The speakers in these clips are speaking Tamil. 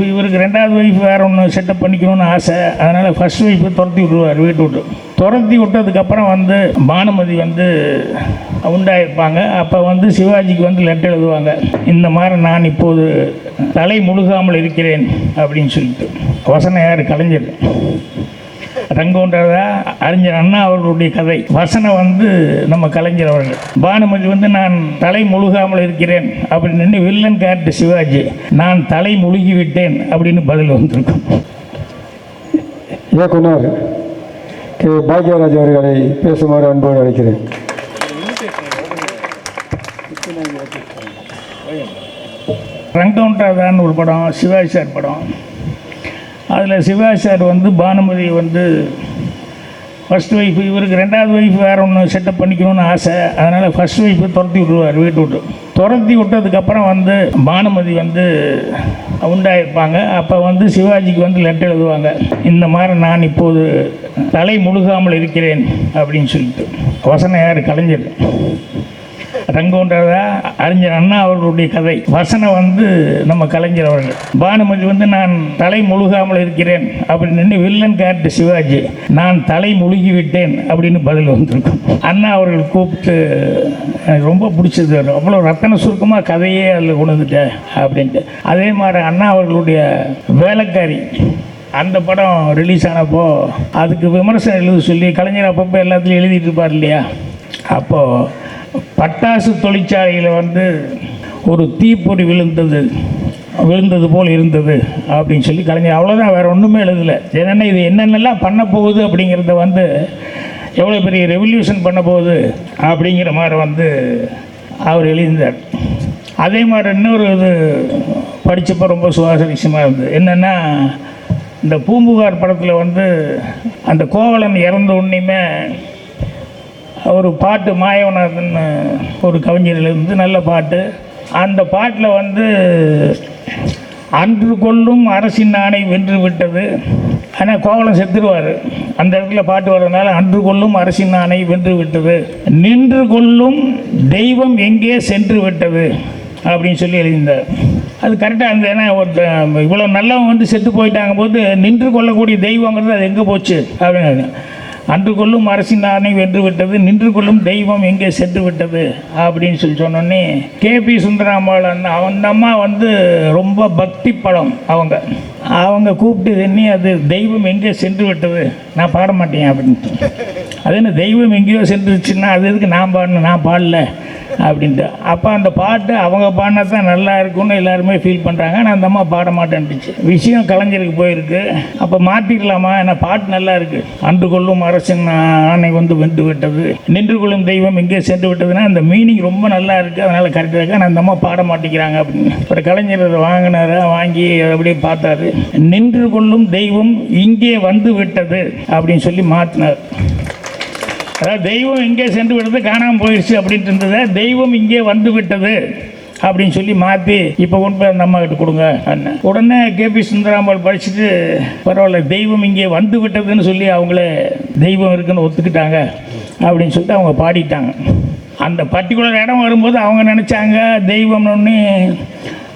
ஒய்ஃப் இவருக்கு ரெண்டாவது ஒய்ஃப் வேறு ஒன்று செட்டப் பண்ணிக்கணும்னு ஆசை. அதனால் ஃபர்ஸ்ட் ஒய்ஃபை துரத்தி விட்டுருவார் வீட்டு விட்டு. துரத்தி விட்டதுக்கப்புறம் வந்து பானுமதி வந்து உண்டாயிருப்பாங்க. அப்போ வந்து சிவாஜிக்கு வந்து லெட்டர் எழுதுவாங்க. இந்த மாதிரி நான் இப்போது தலை முழுகாமல் இருக்கிறேன் அப்படின்னு சொல்லிட்டு. வசனம் யார்? கலைஞர். ரங்கோன்றதா அறிஞர் அண்ணா அவர்களுடைய கதை. வசனம் வந்து நம்ம கலைஞர் அவர்கள். பானுமதி வந்து நான் தலை முழுகாமல் இருக்கிறேன் அப்படின்னு வில்லன் கேரக்டர் சிவாஜி நான் தலை முழுகி விட்டேன் அப்படின்னு பதில் வந்திருக்கும். இயக்குனர் கே. பாக்யராஜ் அவர்களை பேசுமாறு அன்போடு அழைக்கிறேன். ரங்கவுண்டராதான்னு ஒரு படம் சிவாஜி சார் படம். அதில் சிவாஜி சார் வந்து பானுமதி வந்து ஃபர்ஸ்ட் ஒய்ஃப் இவருக்கு ரெண்டாவது ஒய்ஃப் வேறு ஒன்று செட்டப் பண்ணிக்கணும்னு ஆசை. அதனால் ஃபஸ்ட் ஒய்ஃபு துரத்தி விட்டுருவார் வீட்டு விட்டு. துரத்தி விட்டதுக்கப்புறம் வந்து பானுமதி வந்து உண்டாயிருப்பாங்க அப்போ வந்து சிவாஜிக்கு வந்து லெட்டர் எழுதுவாங்க. இந்த மாதிரி நான் இப்போது தலை முழுகாமல் இருக்கிறேன் அப்படின்னு சொல்லிட்டு. வசனம் யார்? கலைஞர். ரங்கோன்றதா அறிஞர் அண்ணா அவர்களுடைய கதை. வசனம் வந்து நம்ம கலைஞர் அவர்கள். பானுமதி வந்து நான் தலை முழுகாமல் இருக்கிறேன் அப்படின்னு வில்லன் கேரக்டர் சிவாஜி நான் தலை முழுகி விட்டேன் அப்படின்னு பதில் வந்திருக்கும். அண்ணா அவர்கள் கூப்பிட்டு எனக்கு ரொம்ப பிடிச்சது அவ்வளோ ரத்தன சுருக்கமாக கதையே அதில் கொண்டு அப்படின்ட்டு. அதே மாதிரி அண்ணா அவர்களுடைய வேலைக்காரி அந்த படம் ரிலீஸ் ஆனப்போ அதுக்கு விமர்சனம் எழுத சொல்லி கலைஞர் அப்பப்போ எல்லாத்துலேயும் எழுதிட்டு இருப்பார் இல்லையா? அப்போது பட்டாசு தொழிற்சாலையில் வந்து ஒரு தீப்பொறி விழுந்தது விழுந்தது போல் இருந்தது அப்படின்னு சொல்லி கலைஞர். அவ்வளோதான் வேறு ஒன்றுமே எழுதலை. என்னென்ன இது என்னென்னலாம் பண்ண போகுது அப்படிங்கிறத வந்து எவ்வளோ பெரிய ரெவல்யூஷன் பண்ண போகுது அப்படிங்கிற மாதிரி வந்து அவர் எழுந்தார் அதே மாதிரி இன்னொரு இது படித்தப்போ ரொம்ப சுவாச விஷயமாக இருந்தது. என்னென்னா இந்த பூம்புகார் படத்தில் வந்து அந்த கோவலன் இறந்த உடனேயுமே ஒரு பாட்டு மாயவநாதன் ஒரு கவிஞர்லேருந்து நல்ல பாட்டு. அந்த பாட்டில் வந்து அன்று கொள்ளும் அரசின் ஆணை வென்று விட்டது. ஆனால் கோவலம் செத்துருவார். அந்த இடத்துல பாட்டு வர்றதுனால அன்று கொள்ளும் அரசின் ஆணை வென்று விட்டது. நின்று கொள்ளும் தெய்வம் எங்கே சென்று விட்டது? அப்படின்னு சொல்லி எழுதியிருந்தார். அது கரெக்டாக இருந்தது. ஏன்னா ஒரு இவ்வளோ நல்லவங்க வந்து செத்து போயிட்டாங்க போது நின்று கொள்ளக்கூடிய தெய்வங்கிறது அது எங்கே போச்சு? அப்படின்னு அன்று கொள்ளும் அரசின் ஆணை வென்று விட்டது நின்று கொள்ளும் தெய்வம் எங்கே சென்று விட்டது அப்படின்னு சொல்லி சொன்னோன்னே கே. பி. சுந்தராம்பாளன் அவன் அம்மா வந்து ரொம்ப பக்தி படம் அவங்க. அவங்க கூப்பிட்டு எண்ணி அது தெய்வம் எங்கே சென்று விட்டது? நான் பாட மாட்டேன் அப்படின்ட்டு அது என்ன தெய்வம் எங்கேயோ சென்றுச்சுன்னா அது எதுக்கு நான் பாடணும்? நான் பாடல. அப்படின்ட்டு. அப்போ அந்த பாட்டு அவங்க பாடினா தான் நல்லா இருக்கும்னு எல்லாருமே ஃபீல் பண்ணுறாங்க ஆனால் அந்த அம்மா பாட மாட்டேன்ட்டுச்சு. விஷயம் கலைஞருக்கு போயிருக்கு. அப்போ மாற்றிக்கலாமா ஏன்னா பாட்டு நல்லா இருக்குது அன்று கொள்ளும் அரசன் ஆணை வந்து வென்று விட்டது. நின்று கொள்ளும் தெய்வம் எங்கே சென்று விட்டதுன்னா அந்த மீனிங் ரொம்ப நல்லா இருக்குது அதனால் கரெக்டாக இருக்கு. ஆனால் அந்த அம்மா பாட மாட்டேங்கிறாங்க அப்படின்னு. ஒரு கலைஞர் அதை வாங்கினாரு. வாங்கி அப்படியே பார்த்தாரு. நின்று கொள்ளும் தெய்வம் இங்கே வந்து விட்டது அப்படின்னு சொல்லி மாற்றினார் அதாவது தெய்வம் இங்கே சென்று விட்டது காணாமல் போயிடுச்சு அப்படின்ட்டு இருந்தது தெய்வம் இங்கே வந்து விட்டது அப்படின்னு சொல்லி மாற்றி இப்போ கொண்டு போய் அந்த அம்மா கிட்ட கொடுங்க அண்ணன். உடனே கேபி சுந்தராமல் படிச்சுட்டு பரவாயில்ல தெய்வம் இங்கே வந்து விட்டதுன்னு சொல்லி அவங்களே தெய்வம் இருக்குன்னு ஒத்துக்கிட்டாங்க அப்படின்னு சொல்லிட்டு அவங்க பாடிட்டாங்க. அந்த பர்டிகுலர் இடம் வரும்போது அவங்க நினச்சாங்க தெய்வம்னு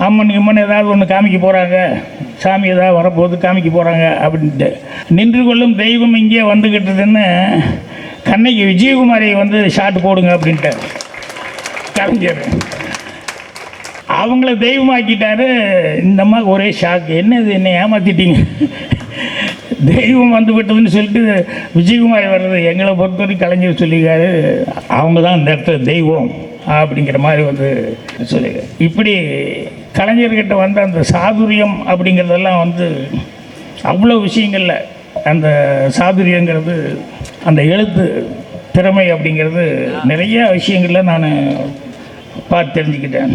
அம்மன் இம்மன் ஏதாவது ஒன்று காமிக்க போகிறாங்க சாமி ஏதாவது வரப்போகுது காமிக்க போகிறாங்க அப்படின்ட்டு. நின்று கொள்ளும் தெய்வம் இங்கே வந்துக்கிட்டதுன்னு கண்ணகி விஜயகுமாரி வந்து ஷாட் போடுங்க அப்படின்ட்டு. கலைஞர் அவங்கள தெய்வமாக்கிட்டாரு. இந்த மாதிரி ஒரே ஷாக்கு என்ன இது என்னை ஏமாத்திட்டீங்க? தெய்வம் வந்து விட்டதுன்னு சொல்லிட்டு விஜயகுமாரி வர்றது எங்களை பொறுத்தவரைக்கும் கலைஞர் சொல்லியிருக்காரு. அவங்க தான் இந்த இடத்துல தெய்வம் அப்படிங்கிற மாதிரி வந்து சொல்லியிருக்காரு. இப்படி கலைஞர்கிட்ட வந்து அந்த சாதுரியம் அப்படிங்கிறதெல்லாம் வந்து அவ்வளோ விஷயங்களில் அந்த சாதுரியங்கிறது அந்த எழுத்து திறமை அப்படிங்கிறது நிறைய விஷயங்களில் நான் பார்த்து தெரிஞ்சுக்கிட்டேன்.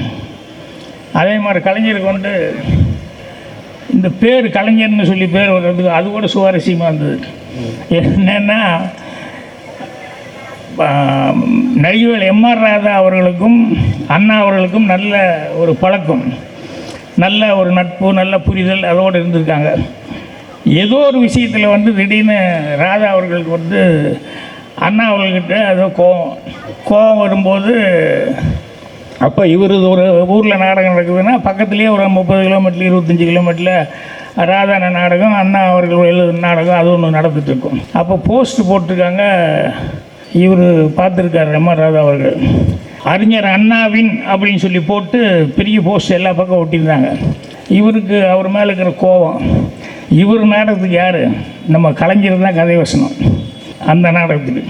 அதே மாதிரி கலைஞருக்கு வந்து இந்த பேர் கலைஞர்னு சொல்லி பேர் வர்றதுக்கு அது கூட சுவாரஸ்யமாக இருந்தது. என்னென்னா நடிகர்கள் எம்ஆர் ராதா அவர்களுக்கும் அண்ணா அவர்களுக்கும் நல்ல ஒரு பழக்கம். நல்ல ஒரு நட்பு நல்ல புரிதல் அதோடு இருந்திருக்காங்க. ஏதோ ஒரு விஷயத்தில் வந்து திடீர்னு ராதா அவர்களுக்கு வந்து அண்ணா அவர்கள்கிட்ட ஏதோ கோவம் கோவம் வரும்போது அப்போ இவர் ஒரு ஊரில் நாடகம் நடக்குதுன்னா பக்கத்துலேயே ஒரு முப்பது கிலோமீட்டர் இருபத்தஞ்சி கிலோமீட்டரில் ராதான நாடகம் அண்ணா அவர்கள் எழுது நாடகம் அது ஒன்று நடந்துட்டு இருக்கும். அப்போ போஸ்ட் போட்டிருக்காங்க இவர் பார்த்துருக்காரு எம் ராதா அவர்கள். அறிஞர் அண்ணாவின் அப்படின்னு சொல்லி போட்டு பெரிய போஸ்ட் எல்லா பக்கம் ஒட்டியிருந்தாங்க. இவருக்கு அவர் மேலே இருக்கிற கோபம் இவர் நாடகத்துக்கு யார்? நம்ம கலைஞர் தான் கதை வசனம். அந்த நாடகத்துக்கு.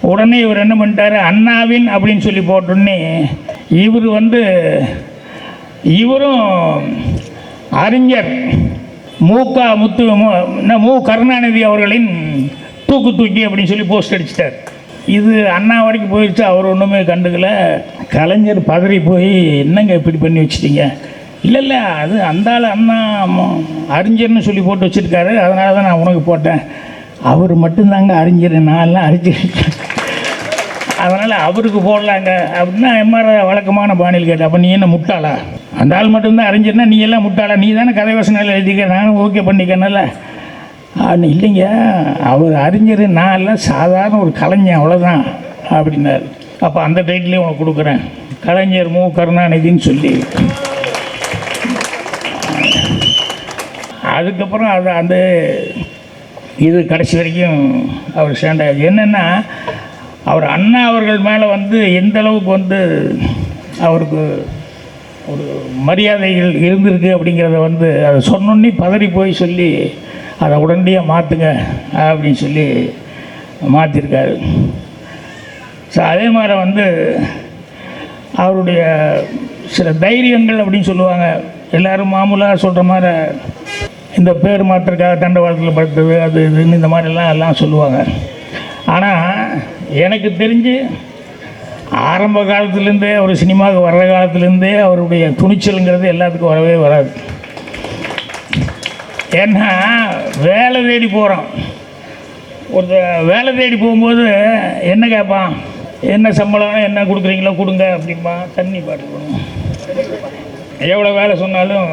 உடனே இவர் என்ன பண்ணிட்டாரு? அண்ணாவின் அப்படின்னு சொல்லி போட்டோடனே இவர் வந்து இவரும் அறிஞர் மூக்கா முத்து மு- என்ன, மு கருணாநிதி அவர்களின் தூக்கு தூக்கி அப்படின்னு சொல்லி போஸ்ட் அடிச்சிட்டார். இது அண்ணா வரைக்கும் போயிடுச்சு அவர் ஒன்றுமே கண்டுக்கல. கலைஞர் பதறி போய் என்னங்க இப்படி பண்ணி வச்சிட்டீங்க? இல்லை இல்லை அது அந்த ஆள் அண்ணா அறிஞர்னு சொல்லி போட்டு வச்சுருக்காரு. அதனால தான் நான் உனக்கு போட்டேன். அவர் மட்டும்தாங்க அறிஞர். நான்லாம் அறிஞர். அதனால் அவருக்கு போடலாங்க. அப்படின்னா எம்ஆர் வழக்கமான பாணியில் கேட்டேன். அப்போ நீ என்ன முட்டாளா? அந்த ஆள் மட்டும்தான் அறிஞர்னா நீ எல்லாம் முட்டாளா? நீ தானே கதை வசனம் எழுதிக்க? நானும் ஓகே பண்ணிக்கனால அப்படின்னு இல்லைங்க. அவர் அறிஞர். நான் எல்லாம் சாதாரண ஒரு கலைஞன். அவ்வளோதான் அப்படின்னாரு. அப்போ அந்த டைட்டிலே உனக்கு கொடுக்குறேன். கலைஞர் மு. கருணாநிதின்னு சொல்லி. அதுக்கப்புறம் அது அந்த இது கடைசி வரைக்கும் அவர் சேர்ந்தார் என்னென்னா அவர் அண்ணா அவர்கள் மேலே வந்து எந்த அளவுக்கு வந்து அவருக்கு ஒரு மரியாதைகள் இருந்திருக்கு அப்படிங்கிறத வந்து அதை சொன்னோன்னே பதறி போய் சொல்லி அதை உடனடியாக மாற்றுங்க அப்படின்னு சொல்லி மாற்றிருக்காரு ஸோ அதே மாதிரி வந்து அவருடைய சில தைரியங்கள் அப்படின்னு சொல்லுவாங்க. எல்லோரும் மாமூலாக சொல்கிற மாதிரி இந்த பேர் மாற்றுக்காக தண்டவாளத்தில் படுத்தது அது இதுன்னு இந்த மாதிரிலாம் எல்லாம் சொல்லுவாங்க. ஆனால் எனக்கு தெரிஞ்சு ஆரம்ப காலத்துலேருந்தே ஒரு சினிமாவுக்கு வர்ற காலத்துலேருந்தே அவருடைய துணிச்சலுங்கிறது எல்லாத்துக்கும் வரவே வராது. ஏன்னா வேலை தேடி போகிறோம் ஒருத்தர் வேலை தேடி போகும்போது என்ன கேட்பான்? என்ன சம்பளம் என்ன கொடுக்குறீங்களோ கொடுங்க அப்படிம்பா தண்ணி பாட்டு கொடுங்க. எவ்வளோ வேலை சொன்னாலும்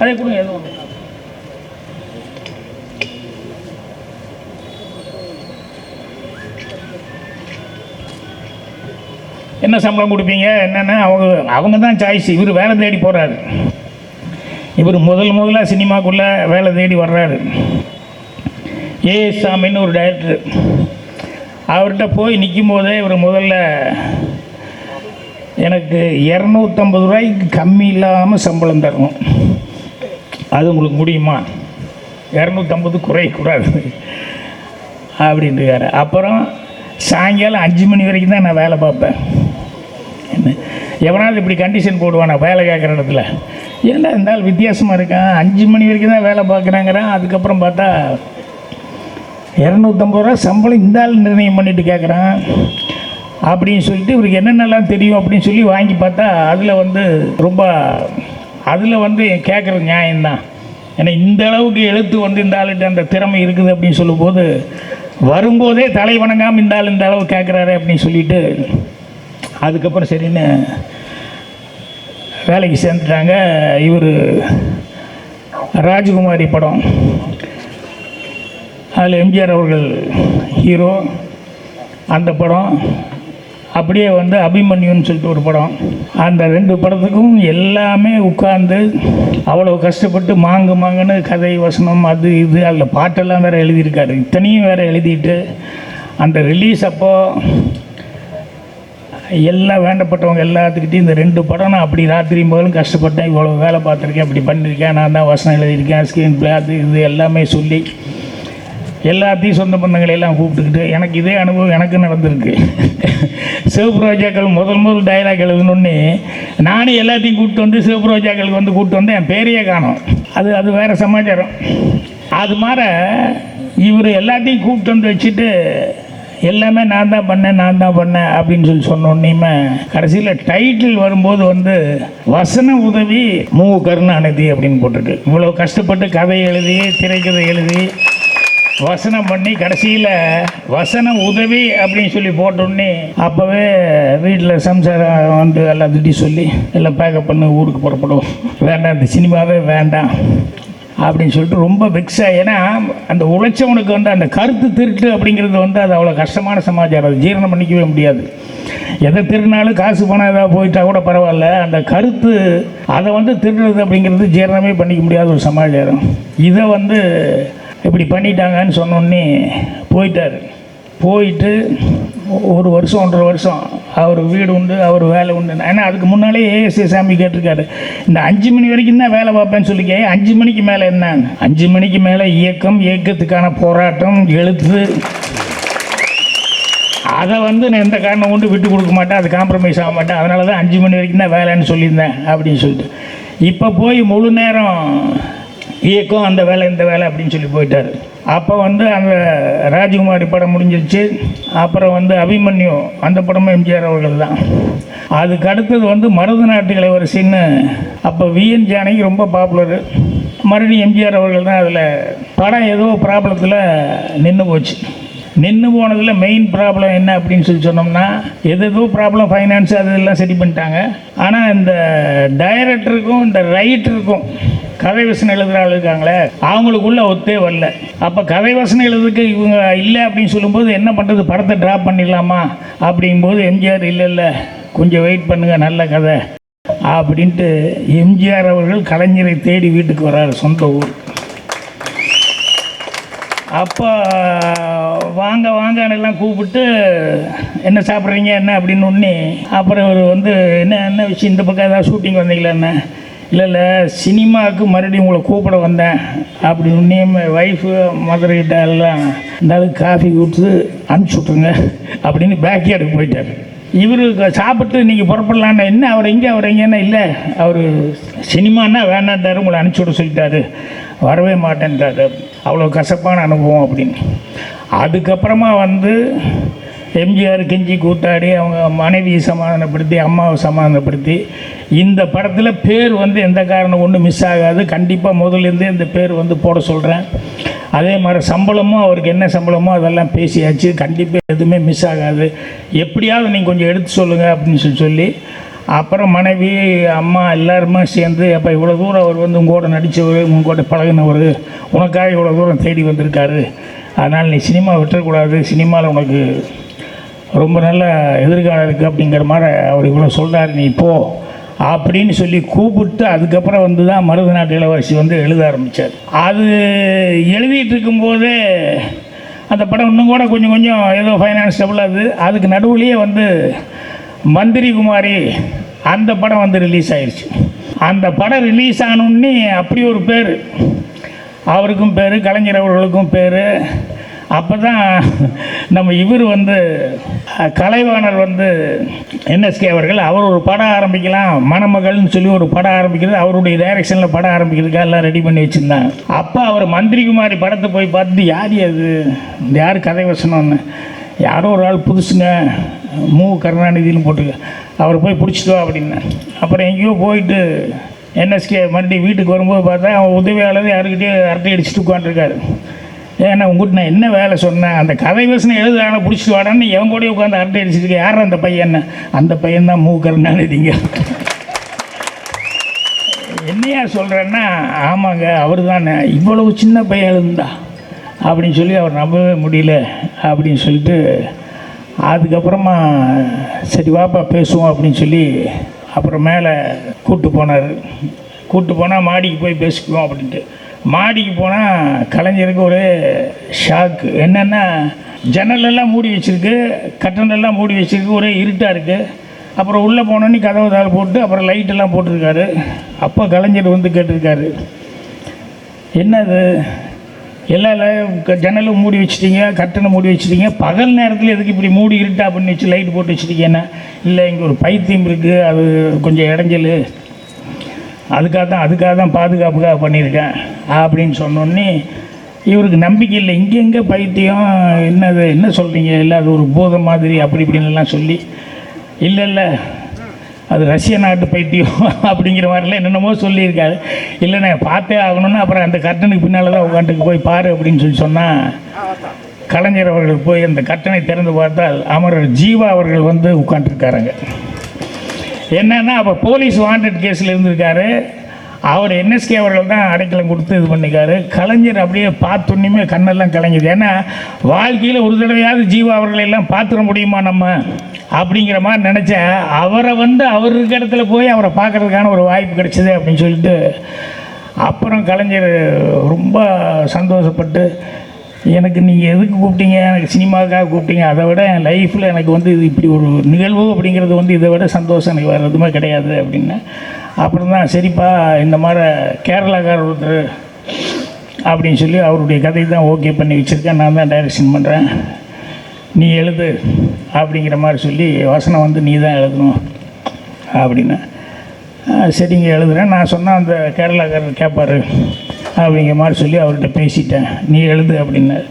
அதே கொடுங்க எதுவும் என்ன சம்பளம் கொடுப்பீங்க என்னென்ன? அவங்க அவங்க தான் சாய்ஸ் இவர் வேலை தேடி போகிறாரு இவர் முதல் முதலாக சினிமாக்குள்ளே வேலை தேடி வர்றாரு. ஏஎஸ் சாமின்னு ஒரு டைரக்டர் அவர்கிட்ட போய் நிற்கும் போதே இவர் முதல்ல எனக்கு இரநூத்தம்பது ரூபாய்க்கு கம்மி இல்லாமல் சம்பளம் தரணும். அது உங்களுக்கு முடியுமா? இரநூத்தம்பது குறையக்கூடாது. அப்படின்ட்டுருக்காரு அப்புறம் சாயங்காலம் அஞ்சு மணி வரைக்கும் தான் நான் வேலை பார்ப்பேன். என்ன? எவனாவது இப்படி கண்டிஷன் போடுவானா? வேலை கேட்குற இடத்துல. ஏன்டா இருந்தாலும் வித்தியாசமாக இருக்கான் அஞ்சு மணி வரைக்கும் தான் வேலை பார்க்குறாங்கிறான். அதுக்கப்புறம் பார்த்தா இரநூத்தம்பது ரூபா சம்பளம் இந்த ஆள் நிர்ணயம் பண்ணிட்டு கேட்குறான். அப்படின்னு சொல்லிட்டு இவருக்கு என்னென்னலாம் தெரியும் அப்படின்னு சொல்லி வாங்கி பார்த்தா அதில் வந்து ரொம்ப அதில் வந்து கேட்குற நியாயம்தான். ஏன்னா இந்த அளவுக்கு எழுத்து வந்து இந்த ஆளுகிட்ட அந்த திறமை இருக்குது அப்படின்னு சொல்லும்போது வரும்போதே தலை வணங்காமல் இந்த ஆள் இந்த அளவு கேட்குறாரு அப்படின்னு சொல்லிட்டு அதுக்கப்புறம் சரின்னு வேலைக்கு சேர்ந்துட்டாங்க. இவர் ராஜகுமாரி படம். அதில் எம்ஜிஆர் அவர்கள் ஹீரோ. அந்த படம். அப்படியே வந்து அபிமன்யுன்னு சொல்லிட்டு ஒரு படம். அந்த ரெண்டு படத்துக்கும் எல்லாமே உட்கார்ந்து அவ்வளோ கஷ்டப்பட்டு மாங்கு மாங்குன்னு கதை வசனம் அது இது அதில் பாட்டெல்லாம் வேறு எழுதியிருக்காரு. இத்தனையும் வேறு எழுதிட்டு அந்த ரிலீஸ் அப்போது எல்லாம் வேண்டப்பட்டவங்க எல்லாத்துக்கிட்டையும் இந்த ரெண்டு படம் நான் அப்படி ராத்திரி முதலும் கஷ்டப்பட்டேன் இவ்வளோ வேலை பார்த்துருக்கேன் அப்படி பண்ணியிருக்கேன் நான் தான் வசனம் எழுதியிருக்கேன் ஸ்க்ரீன் பிளே அது இது எல்லாமே சொல்லி எல்லாத்தையும் சொந்த பந்தங்களை எல்லாம் கூப்பிட்டுக்கிட்டு எனக்கு இதே அனுபவம் எனக்கு நடந்திருக்கு. சிவப்பு ரோஜாக்கள் முதல் முதல் டைலாக் எழுதணுன்னே நானே எல்லாத்தையும் கூப்பிட்டு வந்து சிவப்பு ரோஜாக்களுக்கு வந்து கூப்பிட்டு வந்து என் பேரையே காணும். அது அது வேறு சமாச்சாரம். அது மாதிரி இவர் எல்லாத்தையும் கூப்பிட்டு வந்து வச்சுட்டு எல்லாமே நான் தான் பண்ணேன் நான் தான் பண்ணேன் அப்படின்னு சொல்லி சொன்னோன்னையுமே கடைசியில் டைட்டில் வரும்போது வந்து வசன உதவி மு கருணாநிதி அப்படின்னு போட்டிருக்கு இவ்வளோ கஷ்டப்பட்டு கதை எழுதி திரைக்கதை எழுதி வசனம் பண்ணி கடைசியில் வசனம் உதவி அப்படின்னு சொல்லி போட்டோடனே அப்போவே வீட்டில் சம்சாரம் வந்து எல்லாம் திட்டி சொல்லி எல்லாம் பேக்கப் பண்ணி ஊருக்கு புறப்படும் வேண்டாம் இந்த சினிமாவே வேண்டாம் அப்படின்னு சொல்லிட்டு ரொம்ப வெக்ஸா ஏன்னா அந்த உழைச்சவனுக்கு வந்து அந்த கருத்து திருட்டு அப்படிங்கிறது வந்து அது அவ்வளோ கஷ்டமான சமாச்சாரம். அது ஜீரணம் பண்ணிக்கவே முடியாது. எதை திருடினாலும் காசு பணம் ஏதாவது போயிட்டா கூட பரவாயில்ல. அந்த கருத்து அதை வந்து திருடுறது அப்படிங்கிறது ஜீரணமே பண்ணிக்க முடியாத ஒரு சமாச்சாரம். இதை வந்து இப்படி பண்ணிட்டாங்கன்னு சொன்னோன்னே போயிட்டார். போயிட்டு ஒரு வருஷம் ஒன்றரை வருஷம் அவர் வீடு உண்டு அவர் வேலை உண்டு ஏன்னா அதுக்கு முன்னாலே ஏஎஸ்ஏ சாமி கேட்டிருக்காரு. இந்த அஞ்சு மணி வரைக்கும் தான் வேலை பார்ப்பேன்னு சொல்லி கே அஞ்சு மணிக்கு மேலே என்ன அஞ்சு மணிக்கு மேலே இயக்கம் இயக்கத்துக்கான போராட்டம் எழுத்து. அதை வந்து நான் எந்த காரணம் கொண்டு விட்டு கொடுக்க மாட்டேன் அது காம்ப்ரமைஸ் ஆக மாட்டேன். அதனால தான் அஞ்சு மணி வரைக்கும் தான் வேலைன்னு சொல்லியிருந்தேன் அப்படின்னு சொல்லிட்டு. இப்போ போய் முழு நேரம் இயக்கம் அந்த வேலை இந்த வேலை அப்படின்னு சொல்லி போயிட்டார். அப்போ வந்து அந்த ராஜ்குமாரி படம் முடிஞ்சிருச்சு. அப்புறம் வந்து அபிமன்யு அந்த படமும் எம்ஜிஆர் அவர்கள் தான். அதுக்கு அடுத்தது வந்து மருது நாட்டு இளவரசின்னு அப்போ விஎன் ஜானகி ரொம்ப பாப்புலரு மறுபடியும் எம்ஜிஆர் அவர்கள் தான் அதில் படம் ஏதோ ப்ராப்ளத்தில் நின்று போச்சு. நின்று போனதில் மெயின் ப்ராப்ளம் என்ன அப்படின்னு சொல்லி சொன்னோம்னா எது எதோ ப்ராப்ளம் ஃபைனான்ஸ் அது எல்லாம் சரி பண்ணிட்டாங்க. ஆனால் இந்த டைரக்டருக்கும் இந்த ரைட்டருக்கும் கதை வசனம் எழுதுகிற ஆள் இருக்காங்களே அவங்களுக்குள்ள ஒத்தே வரல. அப்போ கதை வசனம் எழுதுறதுக்கு இவங்க இல்லை அப்படின்னு சொல்லும்போது என்ன பண்ணுறது படத்தை ட்ராப் பண்ணிடலாமா? அப்படிங்கும்போது எம்ஜிஆர் இல்லை இல்லை கொஞ்சம் வெயிட் பண்ணுங்கள் நல்ல கதை அப்படின்ட்டு எம்ஜிஆர் அவர்கள் கலைஞரை தேடி வீட்டுக்கு வர்றாரு சொந்த ஊர். அப்போ வாங்க வாங்கன்னு எல்லாம் கூப்பிட்டு என்ன சாப்பிட்றீங்க? என்ன? அப்படின்னு ஒன்று அப்புறம் அவர் வந்து என்ன என்ன விஷயம்? இந்த பக்கம் ஏதாவது ஷூட்டிங் வந்தீங்களா என்ன? இல்லை இல்லை சினிமாவுக்கு மறுபடியும் உங்களை கூப்பிட வந்தேன். அப்படின்னு ஒன்றே ஒய்ஃபு மதுரைகிட்ட எல்லாம் இருந்தாலும் காஃபி கொடுத்து அனுப்பிச்சி விட்ருங்க அப்படின்னு பேக்யார்டுக்கு போயிட்டார். இவர் சாப்பிட்டு நீங்கள் புறப்படலான்னா என்ன? அவர் எங்கே? அவர் எங்கேன்னா இல்லை அவர் சினிமான்னா வேணான்ட்டார் உங்களை அனுப்பிச்சி விட சொல்லிட்டாரு. வரவே மாட்டேன்ட்டாரு. அவ்வளோ கசப்பான அனுபவம் அப்படின்னு. அதுக்கப்புறமா வந்து எம்ஜிஆர் கெஞ்சி கூட்டாடி அவங்க மனைவியை சமாதானப்படுத்தி அம்மாவை சமாதானப்படுத்தி இந்த படத்தில் பேர் வந்து எந்த காரணம் ஒன்றும் மிஸ் ஆகாது. கண்டிப்பாக முதலேருந்தே இந்த பேர் வந்து போட சொல்கிறேன் அதே மாதிரி சம்பளமும் அவருக்கு என்ன சம்பளமோ அதெல்லாம் பேசியாச்சு. கண்டிப்பாக எதுவுமே மிஸ் ஆகாது. எப்படியாவது நீங்கள் கொஞ்சம் எடுத்து சொல்லுங்கள் அப்படின்னு சொல்லி சொல்லி அப்புறம் மனைவி அம்மா எல்லாருமே சேர்ந்து அப்போ இவ்வளோ தூரம் அவர் வந்து உங்கள் கூட நடித்தவர் உங்கள் கூட பழகினவர் உனக்காக இவ்வளோ தூரம் தேடி வந்திருக்காரு. அதனால் நீ சினிமா விட்டுறக்கூடாது. சினிமாவில் உனக்கு ரொம்ப நல்ல எதிர்காலம் இருக்குது அப்படிங்கிற மாதிரி அவர் இவ்வளோ சொல்கிறார் நீ போ அப்படின்னு சொல்லி கூப்பிட்டு அதுக்கப்புறம் வந்து தான் மருது நாட்டு இளவரசி வந்து எழுத ஆரம்பித்தார் அது எழுதிட்டு இருக்கும்போதே அந்த படம் இன்னும் கூட கொஞ்சம் கொஞ்சம் ஏதோ ஃபைனான்ஸ் டபுள் அது அதுக்கு நடுவுலையே வந்து மந்திரி குமாரி அந்த படம் வந்து ரிலீஸ் ஆயிடுச்சு அந்த படம் ரிலீஸ் ஆனோடனே அப்படி ஒரு பேர். அவருக்கும் பேர் கலைஞர் அவர்களுக்கும் பேர். அப்போ தான் நம்ம இவர் வந்து கலைவாணர் வந்து என்எஸ்கே அவர்கள் அவர் ஒரு படம் ஆரம்பிக்கலாம் மணமகள்னு சொல்லி ஒரு படம் ஆரம்பிக்கிறது அவருடைய டைரக்ஷனில் படம் ஆரம்பிக்கிறதுக்காக எல்லாம் ரெடி பண்ணி வச்சுருந்தாங்க. அப்போ அவர் மந்திரிகுமாரி படத்தை போய் பார்த்துட்டு யார் அது? யார் கதை வசனம்னு? யாரோ ஒரு ஆள் புதுசுங்க மு. கருணாநிதினு போட்டுருக்க அவர் போய் பிடிச்சிட்டு வா அப்படின்னு அப்புறம் எங்கேயோ போயிட்டு என்எஸ்கே மறுபடியும் வீட்டுக்கு வரும்போது பார்த்தா அவன் உதவியாளர் யாருக்கிட்டே அரட்டை அடிச்சுட்டு உட்காந்துருக்காரு ஏன்னா உங்ககிட்ட நான் என்ன வேலை சொன்னேன்? அந்த கதை வசனம் எழுதுறான பிடிச்சி வாடான்னு எவன் கூட உட்காந்து அரட்டை அடிச்சிட்டு யார் அந்த பையன்? அந்த பையன் தான் மு கருணாநிதிங்க என்னையா சொல்கிறேன்னா ஆமாங்க அவர் தானே இவ்வளவு சின்ன பையன் எழுந்தா அப்படின்னு சொல்லி அவர் நம்பவே முடியல அப்படின்னு சொல்லிட்டு அதுக்கப்புறமா சரி வாப்பா பேசுவோம் அப்படின்னு சொல்லி அப்புறம் மேலே கூப்பிட்டு போனார். கூப்பிட்டு போனால் மாடிக்கு போய் பேசிக்குவோம் அப்படின்ட்டு. மாடிக்கு போனால் கலைஞருக்கு ஒரே ஷாக்கு என்னென்னா ஜன்னலெல்லாம் மூடி வச்சுருக்கு கட்டணெல்லாம் மூடி வச்சுருக்கு ஒரே இருட்டாக இருக்குது அப்புறம் உள்ளே போனோன்னே கதவு தாள் போட்டு அப்புறம் லைட்டெல்லாம் போட்டிருக்காரு. அப்போ கலைஞர் வந்து கேட்டிருக்காரு என்னது? எல்லா ஜன்னலும் மூடி வச்சுட்டீங்க கட்டணம் மூடி வச்சுட்டீங்க. பகல் நேரத்தில் எதுக்கு இப்படி மூடி இருட்டா பண்ணி வச்சு லைட் போட்டு வச்சிட்டீங்கன்னா இல்லை இங்கே ஒரு பைத்தியம் இருக்குது அது கொஞ்சம் இடைஞ்சல். அதுக்காக தான் அதுக்காக தான் பாதுகாப்புக்காக பண்ணியிருக்கேன் அப்படின்னு சொன்னோடனே இவருக்கு நம்பிக்கை இல்லை. இங்கெங்கே பைத்தியம் என்னது என்ன சொல்கிறீங்க இல்லை அது ஒரு பூதம் மாதிரி அப்படி இப்படின்லாம் சொல்லி இல்லை இல்லை அது ரஷ்ய நாட்டு பைத்தியம் அப்படிங்கிற மாதிரிலாம் என்னென்னமோ சொல்லியிருக்காரு. இல்லை நான் பார்த்தே ஆகணும்னு அப்புறம் அந்த கட்டனுக்கு பின்னால் தான் உட்காந்துக்கு போய் பாரு அப்படின்னு சொல்லி சொன்னால் கலைஞர் அவர்கள் போய் அந்த கட்டனை திறந்து பார்த்தால் அமரர் ஜீவா அவர்கள் வந்து உட்காந்துருக்காருங்க என்னன்னா அப்போ போலீஸ் வாண்டட் கேஸில் இருந்திருக்காரு. அவர் என்எஸ்கே அவர்கள் தான் அடைக்கலம் கொடுத்து இது பண்ணிக்காரு. கலைஞர் அப்படியே பார்த்தோன்னுமே கண்ணெல்லாம் கலைஞர் ஏன்னா வாழ்க்கையில் ஒரு தடவையாவது ஜீவா அவர்களை எல்லாம் பார்த்துட முடியுமா நம்ம? அப்படிங்கிற மாதிரி நினச்சேன் அவரை வந்து அவர் இருக்க இடத்துல போய் அவரை பார்க்கறதுக்கான ஒரு வாய்ப்பு கிடைச்சது அப்படின்னு சொல்லிட்டு அப்புறம் கலைஞர் ரொம்ப சந்தோஷப்பட்டு எனக்கு நீங்கள் எதுக்கு கூப்பிட்டீங்க? எனக்கு சினிமாவுக்காக கூப்பிட்டீங்க. அதை விட என் லைஃப்பில் எனக்கு வந்து இது இப்படி ஒரு நிகழ்வு அப்படிங்கிறது வந்து இதை விட சந்தோஷம். எனக்கு வேறு எதுவுமே கிடையாது அப்படின்னு. அப்புறம் தான் சரிப்பா இந்த மாதிரி கேரளாக்காரர் ஒருத்தர் அப்படின்னு சொல்லி அவருடைய கதை தான் ஓகே பண்ணி வச்சுருக்கேன். நான் தான் டைரக்ஷன் பண்ணுறேன் நீ எழுது அப்படிங்கிற மாதிரி சொல்லி வசனம் வந்து நீ தான் எழுதணும் அப்படின்னு. சரிங்க எழுதுகிறேன் நான் சொன்னால் அந்த கேரளாக்காரர் கேட்பார் அப்படிங்கிற மாதிரி சொல்லி அவர்கிட்ட பேசிட்டேன். நீ எழுது அப்படின்னார்.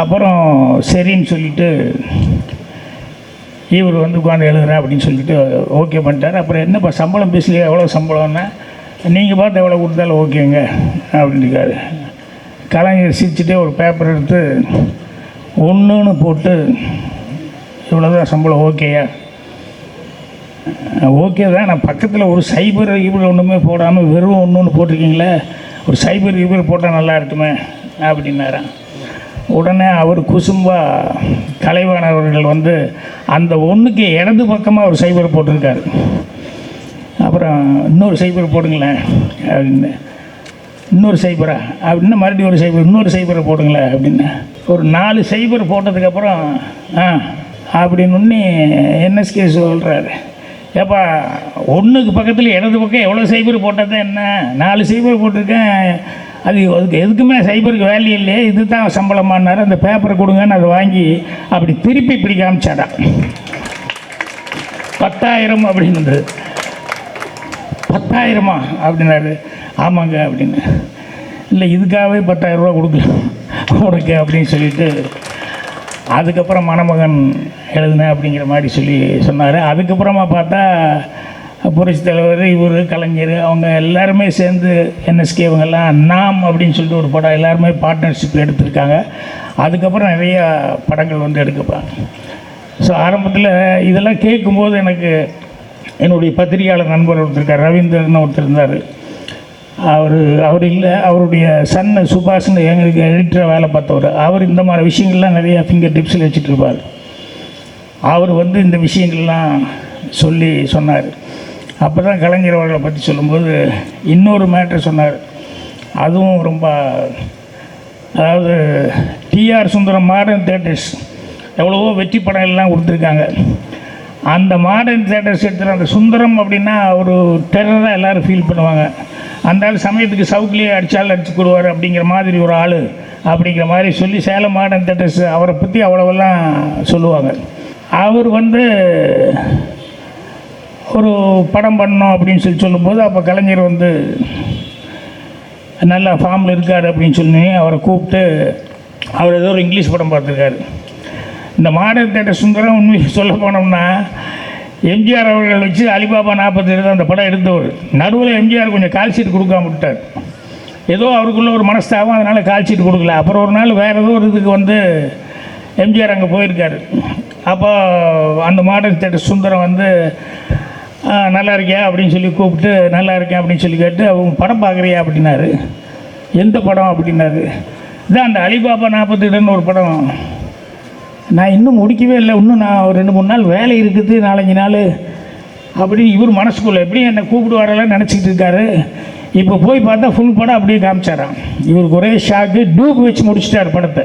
அப்புறம் சரின்னு சொல்லிட்டு இவர் வந்து உட்காந்து எழுதுறேன் அப்படின்னு சொல்லிட்டு ஓகே பண்ணிட்டார். அப்புறம் என்னப்பா சம்பளம் பேசலையே? எவ்வளோ சம்பளம்னா? நீங்கள் பார்த்து எவ்வளோ கொடுத்தாலும் ஓகேங்க அப்படின்ட்டுருக்காரு கலைஞர் சிரிச்சுட்டே ஒரு பேப்பர் எடுத்து ஒன்றுன்னு போட்டு இவ்வளோதான் சம்பளம் ஓகேயா? ஓகே தான் நான் பக்கத்தில் ஒரு சைபர் இவர் ஒன்றுமே போடாமல் வெறும் ஒன்று ஒன்று போட்டிருக்கீங்களே? ஒரு சைபர் இவர் போட்டால் நல்லா இருக்குமே அப்படின்னாராம் உடனே அவர் குசும்பா கலைவாணவர்கள் வந்து அந்த ஒன்றுக்கு இடது பக்கமாக ஒரு சைபர் போட்டிருக்காரு. அப்புறம் இன்னொரு சைபர் போடுங்களேன் அப்படின்னு. இன்னொரு சைபரா? அப்படின்னு மறுபடியும் ஒரு சைபர் இன்னொரு சைபரை போடுங்களேன் அப்படின்னு. ஒரு நாலு சைபர் போட்டதுக்கப்புறம் ஆ அப்படின்னு என்எஸ்கே சொல்கிறாரு ஏப்பா ஒன்றுக்கு பக்கத்தில் இடது பக்கம் எவ்வளோ சைபர் போட்டது என்ன? நாலு சைபர் போட்டிருக்கேன். அது அதுக்கு எதுக்குமே சைபருக்கு வேல்யூ இல்லையே. இது தான் சம்பளமானார். அந்த பேப்பரை கொடுங்கன்னு அதை வாங்கி அப்படி திருப்பி இப்படி காமிச்சாடா. பத்தாயிரம் அப்படின்னு பத்தாயிரமா அப்படின்னாரு. ஆமாங்க அப்படின்னு. இல்லை இதுக்காகவே பத்தாயிரம் ரூபா கொடுக்கலாம் உனக்கு அப்படின்னு சொல்லிட்டு அதுக்கப்புறம் மணமகன் எழுதினேன் அப்படிங்கிற மாதிரி சொல்லி சொன்னார். அதுக்கப்புறமா பார்த்தா புரட்சி தலைவர் இவர் கலைஞர் அவங்க எல்லாருமே சேர்ந்து என்எஸ்கே இவங்கெல்லாம் நாம் அப்படின்னு சொல்லிட்டு ஒரு படம் எல்லாருமே பார்ட்னர்ஷிப் எடுத்திருக்காங்க. அதுக்கப்புறம் நிறைய படங்கள் வந்து எடுக்கப்பாங்க ஸோ ஆரம்பத்தில் இதெல்லாம் கேட்கும்போது எனக்கு என்னுடைய பத்திரிகையாளர் நண்பர் ஒருத்தர் இருக்கார் ரவீந்திரன் ஒருத்தர் இருந்தார். அவர் அவர் இல்லை அவருடைய சன்னு சுபாஷ்னு எங்களுக்கு எடிட்டராக வேலை பார்த்தவர். அவர் இந்த மாதிரி விஷயங்கள்லாம் நிறையா ஃபிங்கர் டிப்ஸில் வச்சுட்ருப்பார் அவர் வந்து இந்த விஷயங்கள்லாம் சொல்லி சொன்னார். அப்போ தான் கலைஞர் அவர்களை பற்றி சொல்லும்போது இன்னொரு மேட்ரு சொன்னார். அதுவும் ரொம்ப அதாவது டிஆர் சுந்தரம் மாடர்ன் தேட்டர்ஸ் எவ்வளவோ வெற்றி படம் எல்லாம் கொடுத்துருக்காங்க. அந்த மாடர்ன் தேட்டர்ஸ் எடுத்துகிற அந்த சுந்தரம் அப்படின்னா ஒரு டெரராக எல்லோரும் ஃபீல் பண்ணுவாங்க. அந்த ஆள் சமயத்துக்கு சவுக்கிலேயே அடித்தாலும் அடிச்சு கொடுவார் அப்படிங்கிற மாதிரி ஒரு ஆள் அப்படிங்கிற மாதிரி சொல்லி சேலம் மாடர்ன் தேட்டர்ஸ் அவரை பற்றி அவ்வளவெல்லாம் சொல்லுவாங்க. அவர் வந்து ஒரு படம் பண்ணோம் அப்படின்னு சொல்லி சொல்லும்போது அப்போ கலைஞர் வந்து நல்லா ஃபார்மில் இருக்கார் அப்படின்னு சொல்லி அவரை கூப்பிட்டு அவர் ஏதோ ஒரு இங்கிலீஷ் படம் பார்த்துருக்காரு. இந்த மாடர்ன் தேட்டர் சுந்தரம் உண்மை சொல்ல போனோம்னா எம்ஜிஆர் அவர்கள் வச்சு அலிபாபா நாற்பத்தி ஏழு அந்த படம் எடுத்தவர். நடுவில் எம்ஜிஆர் கொஞ்சம் கால்ஷீட் கொடுக்காம விட்டார். ஏதோ அவருக்குள்ள ஒரு மனஸ்தாபம் அதனால் கால்ஷீட் கொடுக்கல. அப்புறம் ஒரு நாள் வேறு ஏதோ ஒரு இதுக்கு வந்து எம்ஜிஆர் அங்கே போயிருக்காரு. அப்போ அந்த மாடர்ன் தேட்டர் சுந்தரம் வந்து நல்லா இருக்கியா? அப்படின்னு சொல்லி கூப்பிட்டு நல்லா இருக்கேன் அப்படின்னு சொல்லி கேட்டு அவங்க படம் பார்க்குறியா? அப்படின்னாரு. எந்த படம்? அப்படின்னாரு. இதான் அந்த அலிபாபா நாற்பத்தி ரெண்டுன்னு ஒரு படம். நான் இன்னும் முடிக்கவே இல்லை. இன்னும் நான் ஒரு ரெண்டு மூணு நாள் வேலை இருக்குது நாலஞ்சு நாள். அப்படின்னு இவர் மனசுக்குள்ளே எப்படியும் என்னை கூப்பிடுவாரெல்லாம் நினச்சிக்கிட்டு இருக்காரு. இப்போ போய் பார்த்தா ஃபுல் படம் அப்படியே காமிச்சாராம். இவருக்கு ஒரே ஷாக்கு டூக் வச்சு முடிச்சிட்டார் படத்தை.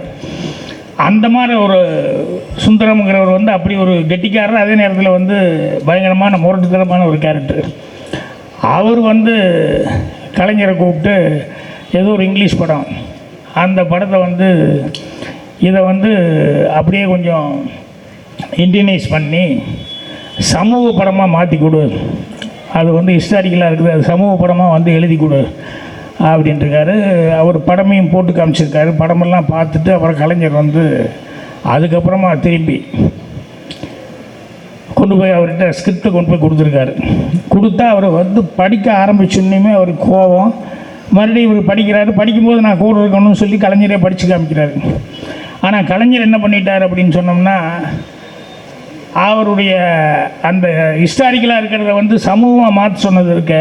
அந்த மாதிரி ஒரு சுந்தரம்ங்கிறவர் வந்து அப்படி ஒரு கெட்டிக்காரர் அதே நேரத்தில் வந்து பயங்கரமான முரட்டுத்தனமான ஒரு கேரக்டர் அவர் வந்து கலைஞரை கூப்பிட்டு ஏதோ ஒரு இங்கிலீஷ் படம். அந்த படத்தை வந்து இதை வந்து அப்படியே கொஞ்சம் இண்டியனைஸ் பண்ணி சமூக படமாக மாற்றி கொடு. அது வந்து ஹிஸ்டாரிக்கலாக இருக்குது. அது சமூக படமாக வந்து எழுதி கொடு அப்படின்ட்டுருக்காரு அவர் படமையும் போட்டு காமிச்சிருக்காரு. படமெல்லாம் பார்த்துட்டு அப்புறம் கலைஞர் வந்து அதுக்கப்புறமா திரும்பி கொண்டு போய் அவர்கிட்ட ஸ்கிரிப்டை கொண்டு போய் கொடுத்துருக்காரு. கொடுத்தா அவர் வந்து படிக்க ஆரம்பிச்சோன்னுமே அவருக்கு கோபம். மறுபடியும் இவர் படிக்கிறாரு. படிக்கும்போது நான் கூட இருக்கணும்னு சொல்லி கலைஞரே படித்து காமிக்கிறாரு. ஆனால் கலைஞர் என்ன பண்ணிட்டார் அப்படின்னு சொன்னோம்னா அவருடைய அந்த ஹிஸ்டாரிக்கலாக இருக்கிறத வந்து சமூகமாக மாற்ற சொன்னது இருக்க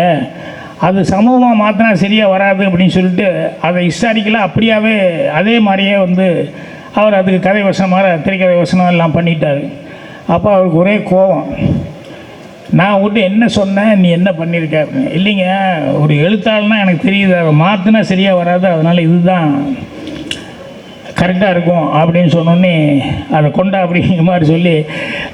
அது சமூகமாக மாற்றினா சரியாக வராது அப்படின்னு சொல்லிட்டு அதை ஹிஸ்டாரிக்கலாக அப்படியாவே அதே மாதிரியே வந்து அவர் அதுக்கு கதை வசனமாக திரைக்கதை வசனம் எல்லாம் பண்ணிட்டார் அப்போ அவருக்கு ஒரே கோபம் நான் விட்டு என்ன சொன்னேன் நீ என்ன பண்ணியிருக்க அப்படின்னு. இல்லைங்க ஒரு எழுத்தாள்னா எனக்கு தெரியுது அதை மாற்றினா சரியாக வராது அதனால் இதுதான் கரெக்டாக இருக்கும் அப்படின்னு சொன்னோன்னே அதை கொண்டா அப்படிங்கிற மாதிரி சொல்லி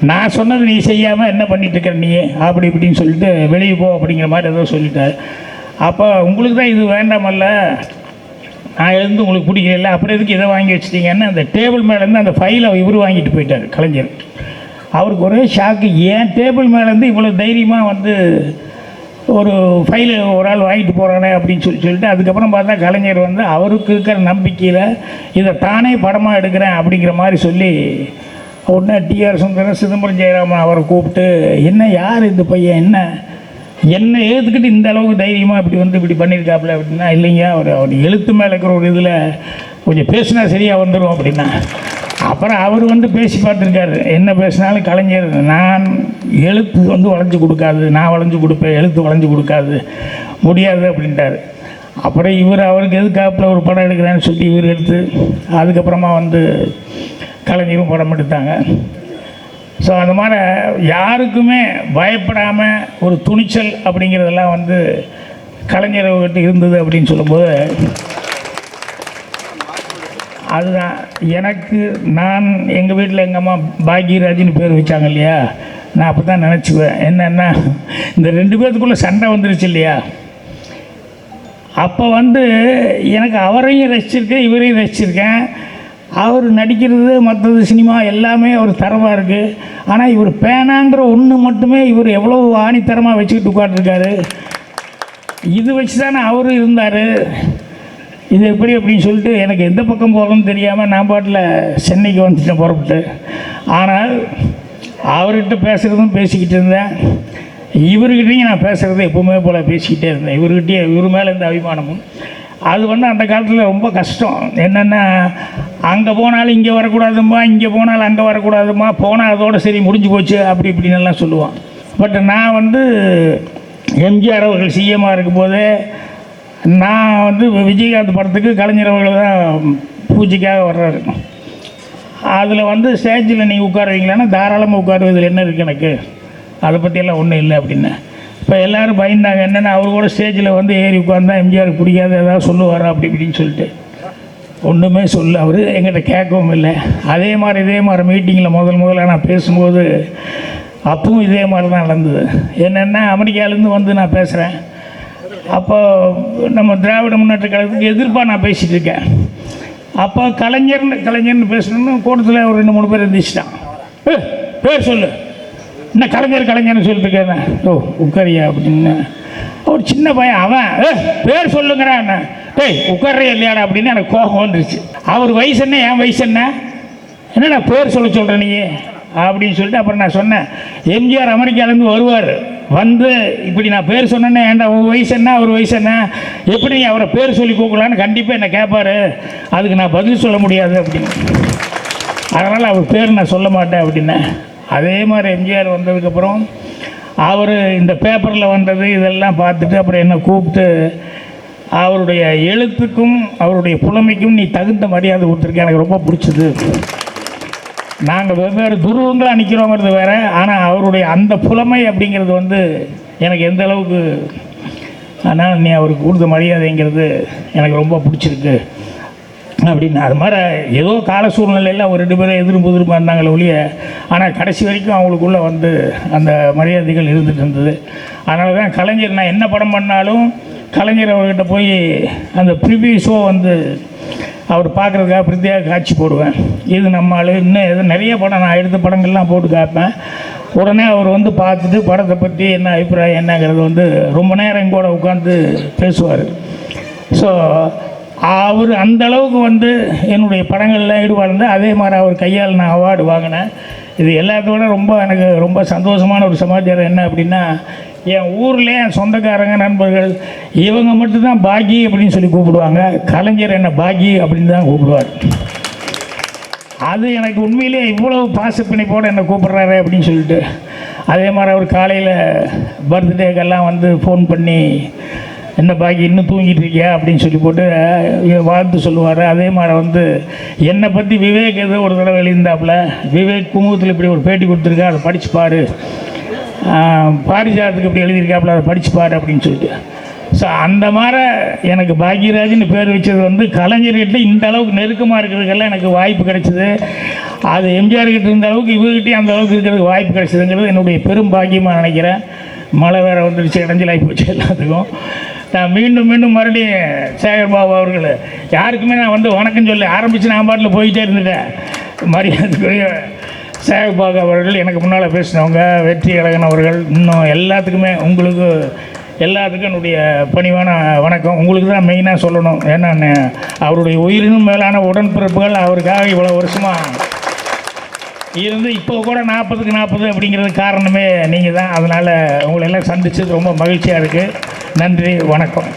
நான் சொன்னது நீ செய்யாமல் என்ன பண்ணிட்டு இருக்க நீ? அப்படி இப்படின்னு சொல்லிட்டு வெளியே போ அப்படிங்கிற மாதிரி ஏதோ சொல்லிட்டார். அப்போ உங்களுக்கு தான் இது வேண்டாமல்ல நான் எழுந்து உங்களுக்கு பிடிக்கல அப்புறம் எதுக்கு இதை வாங்கி வச்சிட்டிங்கன்னு அந்த டேபிள் மேலேருந்து அந்த ஃபைலை இவர் வாங்கிட்டு போயிட்டார் கலைஞர். அவருக்கு ஒரே ஷாக்கு ஏன் டேபிள் மேலேருந்து இவ்வளோ தைரியமாக வந்து ஒரு ஃபைலு ஒரு ஆள் வாங்கிட்டு போகிறானே அப்படின்னு சொல்லி சொல்லிட்டு அதுக்கப்புறம் பார்த்தா கலைஞர் வந்து அவருக்கு இருக்கிற நம்பிக்கையில் இதை தானே படமாக எடுக்கிறேன் அப்படிங்கிற மாதிரி சொல்லி உடனே டிஆர் சுந்தரன் சிதம்பரம் ஜெயராமன் அவரை கூப்பிட்டு என்ன யார் இந்த பையன்? என்ன? என்னை ஏற்றுக்கிட்டு இந்த அளவுக்கு தைரியமாக இப்படி வந்து இப்படி பண்ணியிருக்காப்புல அப்படின்னா இல்லைங்க அவர் அவர் எழுத்து மேலே இருக்கிற ஒரு இதில் கொஞ்சம் பேசினா சரியாக வந்துடும் அப்படின்னா. அப்புறம் அவர் வந்து பேசி பார்த்துருக்காரு. என்ன பேசினாலும் கலைஞர் நான் எழுத்து வந்து வளைஞ்சு கொடுக்காது நான் வளைஞ்சு கொடுப்பேன் எழுத்து வளைஞ்சு கொடுக்காது முடியாது அப்படின்ட்டார். அப்புறம் இவர் அவருக்கு எதுக்காப்பில் ஒரு படம் எடுக்கிறேன்னு சொல்லி இவர் எடுத்து அதுக்கப்புறமா வந்து கலைஞரும் படம் எடுத்தாங்க. ஸோ அந்த மாதிரி யாருக்குமே பயப்படாமல் ஒரு துணிச்சல் அப்படிங்கிறதெல்லாம் வந்து கலைஞர் இருந்தது அப்படின்னு சொல்லும்போது அதுதான். எனக்கு நான் எங்கள் வீட்டில் எங்கள் அம்மா பாக்யராஜின்னு பேர் வச்சாங்க இல்லையா? நான் அப்போ தான் நினச்சிக்குவேன். என்னென்னா இந்த ரெண்டு பேர்த்துக்குள்ளே சண்டை வந்துருச்சு இல்லையா? அப்போ வந்து எனக்கு அவரையும் ரசிச்சிருக்கேன் இவரையும் ரசிச்சிருக்கேன். அவர் நடிக்கிறது மற்றது சினிமா எல்லாமே ஒரு தரமாக இருக்குது ஆனால் இவர் பேனாங்கிற ஒன்று மட்டுமே இவர் எவ்வளோ ஆணித்தரமாக வச்சுக்கிட்டு உட்காந்துருக்காரு இது வச்சு தானே அவரும் இருந்தார். இது எப்படி அப்படின்னு சொல்லிட்டு எனக்கு எந்த பக்கம் போகணும்னு தெரியாமல் நான் பாட்டில் சென்னைக்கு வந்துட்டேன் புறப்பட்டு. ஆனால் அவர்கிட்ட பேசுகிறதும் பேசிக்கிட்டு இருந்தேன். இவர்கிட்டையும் நான் பேசுகிறத எப்போவுமே போல் பேசிக்கிட்டே இருந்தேன். இவர்கிட்டயே இவர் மேலே இந்த அபிமானமும் அது வந்து அந்த காலத்தில் ரொம்ப கஷ்டம். என்னென்னா அங்கே போனாலும் இங்கே வரக்கூடாதும்மா இங்கே போனாலும் அங்கே வரக்கூடாதும்மா போனால் அதோட சரி முடிஞ்சு போச்சு அப்படி இப்படின்னு எல்லாம் சொல்லுவான். பட் நான் வந்து எம்ஜிஆர் அவர்கள் சிஎம்மாக இருக்கும்போதே நான் வந்து விஜயகாந்த் படத்துக்கு கலைஞர் அவர்கள் தான் பூஜைக்காக வர்றாரு. அதில் வந்து ஸ்டேஜில் நீங்கள் உட்காருவீங்களான்னா தாராளமாக உட்காருவதில் என்ன இருக்குது எனக்கு? அதை பற்றியெல்லாம் ஒன்றும் இல்லை அப்படின்னு. இப்போ எல்லோரும் பயந்தாங்க என்னென்னா அவர் கூட ஸ்டேஜில் வந்து ஏறி உட்காந்தா எம்ஜிஆருக்கு பிடிக்காது ஏதாவது சொல்லுவார் அப்படி இப்படின்னு சொல்லிட்டு. ஒன்றுமே சொல்லு அவர் எங்கிட்ட கேட்கவும் இல்லை. அதே மாதிரி இதே மாதிரி மீட்டிங்கில் முதல் முதல்ல நான் பேசும்போது அப்பவும் இதே மாதிரி தான் நடந்தது. என்னென்னா அமெரிக்காவிலேருந்து வந்து நான் பேசுகிறேன் அப்போ நம்ம திராவிட முன்னேற்ற கழகத்துக்கு எதிர்ப்பாக நான் பேசிகிட்டு இருக்கேன். அப்போ கலைஞர்னு கலைஞர்னு பேசணும்னு கூட்டத்தில் ஒரு ரெண்டு மூணு பேர் எந்திரிச்சிட்டான். பேர் சொல்லு. என்ன கலைஞர் கலைஞர்னு சொல்லிட்டு இருக்கேன் ஓ உட்காரியா அப்படின்னு. ஒரு சின்ன பையன் அவன் ஏ பேர் சொல்லுங்கிறான் என்ன. டேய் உட்கார்றியா இல்லையாடா அப்படின்னு எனக்கு கோபம் வந்துருச்சு. அவர் வயசு என்ன? என் வயசு என்ன? என்னடா பேர் சொல்ல சொல்கிற நீ? அப்படின்னு சொல்லிட்டு அப்புறம் நான் சொன்னேன். எம்ஜிஆர் அமெரிக்காலேருந்து வருவார். வந்து இப்படி நான் பேர் சொன்னேன்னே ஏன்டா உன் வயசு என்ன? அவர் வயசு என்ன? எப்படி நீ அவரை பேர் சொல்லி கூப்பிடலான்னு கண்டிப்பாக என்னை கேட்பார் அதுக்கு நான் பதில் சொல்ல முடியாது அப்படின்னு. அதனால் அவர் பேர் நான் சொல்ல மாட்டேன் அப்படின்னேன் அதே மாதிரி எம்ஜிஆர் வந்ததுக்கப்புறம் அவர் இந்த பேப்பரில் வந்தது இதெல்லாம் பார்த்துட்டு அப்புறம் என்னை கூப்பிட்டு அவருடைய எழுத்துக்கும் அவருடைய புலமைக்கும் நீ தகுந்த மரியாதை கொடுத்துருக்க எனக்கு ரொம்ப பிடிச்சது. நாங்கள் வெவ்வேறு துருவங்களாக நிற்கிறோங்கிறது வேறு ஆனால் அவருடைய அந்த புலமை அப்படிங்கிறது வந்து எனக்கு எந்த அளவுக்கு அதனால் நீ அவருக்கு கொடுத்த மரியாதைங்கிறது எனக்கு ரொம்ப பிடிச்சிருக்கு. அப்படின்னு. அது மாதிரி ஏதோ கால சூழ்நிலையில் அவர் ரெண்டு பேரும் எதிர்ப்பு எதிர்ப்பு இருந்தாங்களே ஒழிய ஆனால் கடைசி வரைக்கும் அவங்களுக்குள்ளே வந்து அந்த மரியாதைகள் இருந்துட்டு இருந்தது. அதனால தான் கலைஞர் நான் என்ன படம் பண்ணாலும் கலைஞர் அவர்கிட்ட போய் அந்த ப்ரிவியூ ஷோ வந்து அவர் பார்க்குறதுக்காக பிரத்யேக காட்சி போடுவேன். இது நம்ம இன்னும் எதுவும் நிறைய படம் நான் எடுத்த படங்கள்லாம் போட்டு காப்பேன். உடனே அவர் வந்து பார்த்துட்டு படத்தை பற்றி என்ன அபிப்பிராயம் என்னங்கிறது வந்து ரொம்ப நேரம் எங்கூட உட்காந்து பேசுவார். ஸோ அவர் அந்த அளவுக்கு வந்து என்னுடைய படங்களில் ஈடுபாடு இருந்தால் அதே மாதிரி அவர் கையால் நான் அவார்டு வாங்கினேன். இது எல்லாத்தோட ரொம்ப எனக்கு ரொம்ப சந்தோஷமான ஒரு சமாச்சாரம் என்ன அப்படின்னா என் ஊரில் என் சொந்தக்காரங்க நண்பர்கள் இவங்க மட்டும்தான் பாக்கி அப்படின்னு சொல்லி கூப்பிடுவாங்க. கலைஞர் என்ன பாக்கி அப்படின்னு தான் கூப்பிடுவார். அது எனக்கு உண்மையிலே இவ்வளோ பாசப்பிணைப்போடு என்னை கூப்பிட்றாரு அப்படின்னு சொல்லிட்டு அதே மாதிரி அவர் காலையில் பர்த்டேக்கெல்லாம் வந்து ஃபோன் பண்ணி என்ன பாக்கி இன்னும் தூங்கிட்டு இருக்கியா அப்படின்னு சொல்லி போட்டு வாழ்த்து சொல்லுவார். அதே மாதிரி வந்து என்னை பற்றி விவேக் ஏதோ ஒரு தடவை எழுந்தாப்புல விவேக் குமுகத்தில் இப்படி ஒரு பேட்டி கொடுத்துருக்கா அதை படிச்சு பாரு. பாரிஜாதத்துக்கு இப்படி எழுதியிருக்காப்புல அதை படிச்சு பாரு அப்படின்னு சொல்லிட்டு. ஸோ அந்த மாதிரி எனக்கு பாக்யராஜ்னு பேர் வச்சது வந்து கலைஞர்கிட்ட இந்த அளவுக்கு நெருக்கமாக இருக்கிறதுக்கெல்லாம் எனக்கு வாய்ப்பு கிடைச்சிது. அது எம்ஜிஆர் கிட்ட இருந்த அளவுக்கு இவர்கிட்டயும் அந்த அளவுக்கு இருக்கிறதுக்கு வாய்ப்பு கிடைச்சதுங்கிறது என்னுடைய பெரும் பாக்கியமாக நினைக்கிறேன். மழை வேறு வந்துடுச்சு இடைஞ்சலாகி போச்சு எல்லாத்துக்கும். நான் மீண்டும் மீண்டும் மறுபடியும் சேகர் பாபு அவர்கள் யாருக்குமே நான் வந்து வணக்கம் சொல்லி ஆரம்பித்து நான் பாட்டில் போயிட்டே இருந்துட்டேன். மரியாதைக்குரிய சேகர் பாபு அவர்கள் எனக்கு முன்னால் பேசினவங்க வெற்றி கழகன் அவர்கள் இன்னும் எல்லாத்துக்குமே உங்களுக்கு எல்லாத்துக்கும் என்னுடைய பணிவான வணக்கம். உங்களுக்கு தான் மெயினாக சொல்லணும். ஏன்னா அவருடைய உயிரினும் மேலான உடன்பிறப்புகள் அவருக்காக இவ்வளோ வருஷமாக இருந்து இப்போ கூட நாற்பதுக்கு நாற்பது அப்படிங்கிறது காரணமே நீங்கள் தான் அதனால் உங்களை எல்லாம் சந்திச்சது ரொம்ப மகிழ்ச்சியாக இருக்குது நன்றி வணக்கம்.